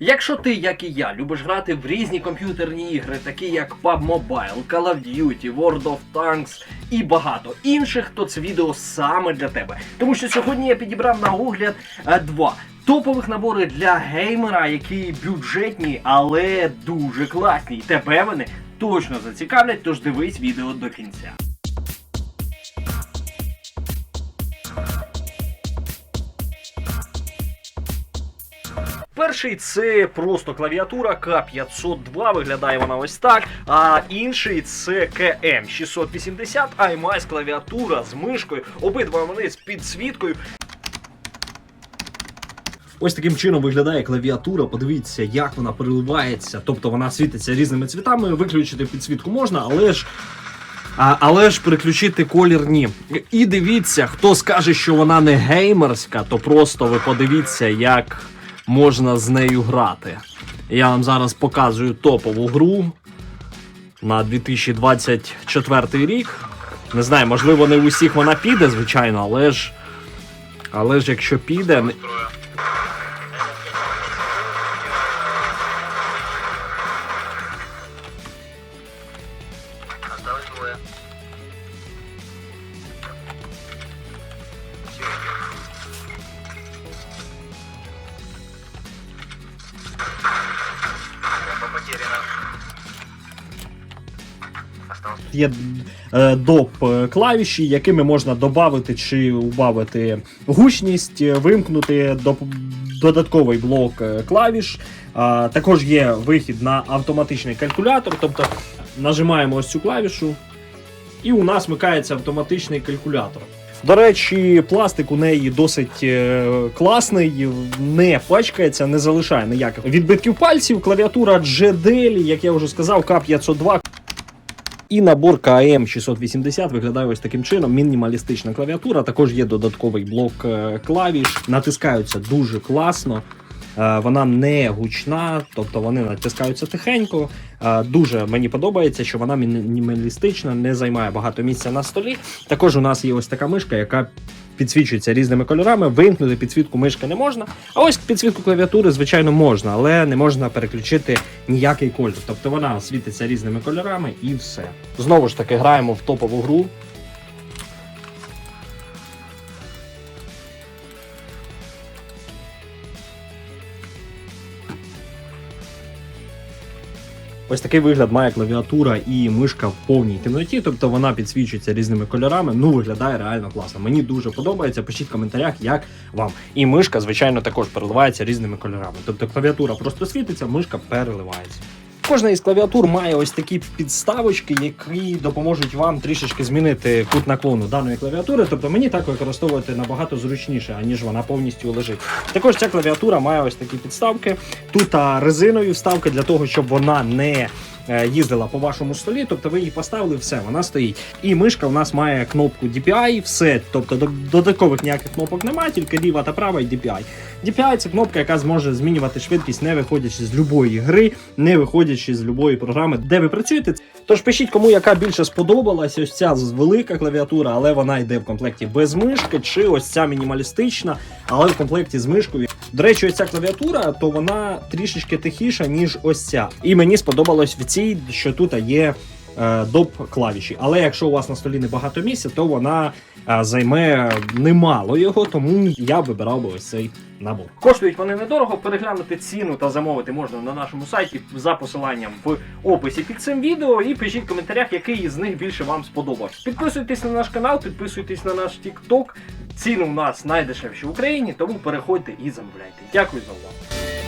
Якщо ти, як і я, любиш грати в різні комп'ютерні ігри, такі як PUBG Mobile, Call of Duty, World of Tanks і багато інших, то це відео саме для тебе. Тому що сьогодні я підібрав на огляд е, два топових набори для геймера, які бюджетні, але дуже класні. Тебе вони точно зацікавлять, тож дивись відео до кінця. Перший це просто клавіатура К502, виглядає вона ось так. А інший це КМ680 iMice клавіатура з мишкою. Обидва вони з підсвіткою. Ось таким чином виглядає клавіатура. Подивіться, як вона переливається. Тобто вона світиться різними цвітами. Виключити підсвітку можна, але ж. А, але ж переключити колір ні. І дивіться, хто скаже, що вона не геймерська, то просто ви подивіться, як можна з нею грати. Я вам зараз показую топову гру на 2024 рік. Не знаю, можливо, не в усіх вона піде, звичайно, але ж. Але ж якщо піде. Осталось. Є е, доп е, клавіші, якими можна додати чи убавити гучність, е, вимкнути додатковий блок клавіш. Також є вихід на автоматичний калькулятор, тобто нажимаємо ось цю клавішу, і у нас вмикається автоматичний калькулятор. До речі, пластик у неї досить е, класний, не пачкається, не залишає ніяких відбитків пальців. Клавіатура GDL, як я вже сказав, К502 і набор КМ 680 виглядає ось таким чином. Мінімалістична клавіатура. Також є додатковий блок е, клавіш. Натискаються дуже класно. Е, Вона не гучна, тобто вони натискаються тихенько. Е, Дуже мені подобається, що вона мінімалістична, не займає багато місця на столі. Також у нас є ось така мишка, яка підсвічується різними кольорами. Вимкнути підсвітку мишки не можна. А ось підсвітку клавіатури, звичайно, можна, але не можна переключити ніякий колір. Тобто вона світиться різними кольорами і все. Знову ж таки, граємо в топову гру. Ось такий вигляд має клавіатура і мишка в повній темноті, тобто вона підсвічується різними кольорами. Ну виглядає реально класно. Мені дуже подобається. Пишіть в коментарях, як вам. І мишка, звичайно, також переливається різними кольорами. Тобто клавіатура просто світиться, мишка переливається. Кожна із клавіатур має ось такі підставочки, які допоможуть вам трішечки змінити кут наклону даної клавіатури. Тобто мені так використовувати набагато зручніше, аніж вона повністю лежить. Також ця клавіатура має ось такі підставки. Тут а, резинові вставки для того, щоб вона не їздила по вашому столі. Тобто ви її поставили, все, вона стоїть. І мишка у нас має кнопку DPI, все. Тобто до- додаткових ніяких кнопок немає, тільки ліва та права і DPI. DPI це кнопка, яка зможе змінювати швидкість, не виходячи з любої гри, не виходячи з любої програми, де ви працюєте. Тож пишіть, кому яка більше сподобалась, ось ця велика клавіатура, але вона йде в комплекті без мишки, чи ось ця мінімалістична, але в комплекті з мишкою. До речі, ця клавіатура, то вона трішечки тихіша, ніж ось ця. І мені сподобалось в цій, що тут є доп клавіші. Але якщо у вас на столі небагато місця, то вона е, займе немало його, тому я вибирав би ось цей набор. Коштують вони недорого. Переглянути ціну та замовити можна на нашому сайті за посиланням в описі під цим відео. І пишіть в коментарях, який із них більше вам сподобався. Підписуйтесь на наш канал, підписуйтесь на наш TikTok. Ціни у нас найдешевші в Україні, тому переходьте і замовляйте. Дякую за увагу.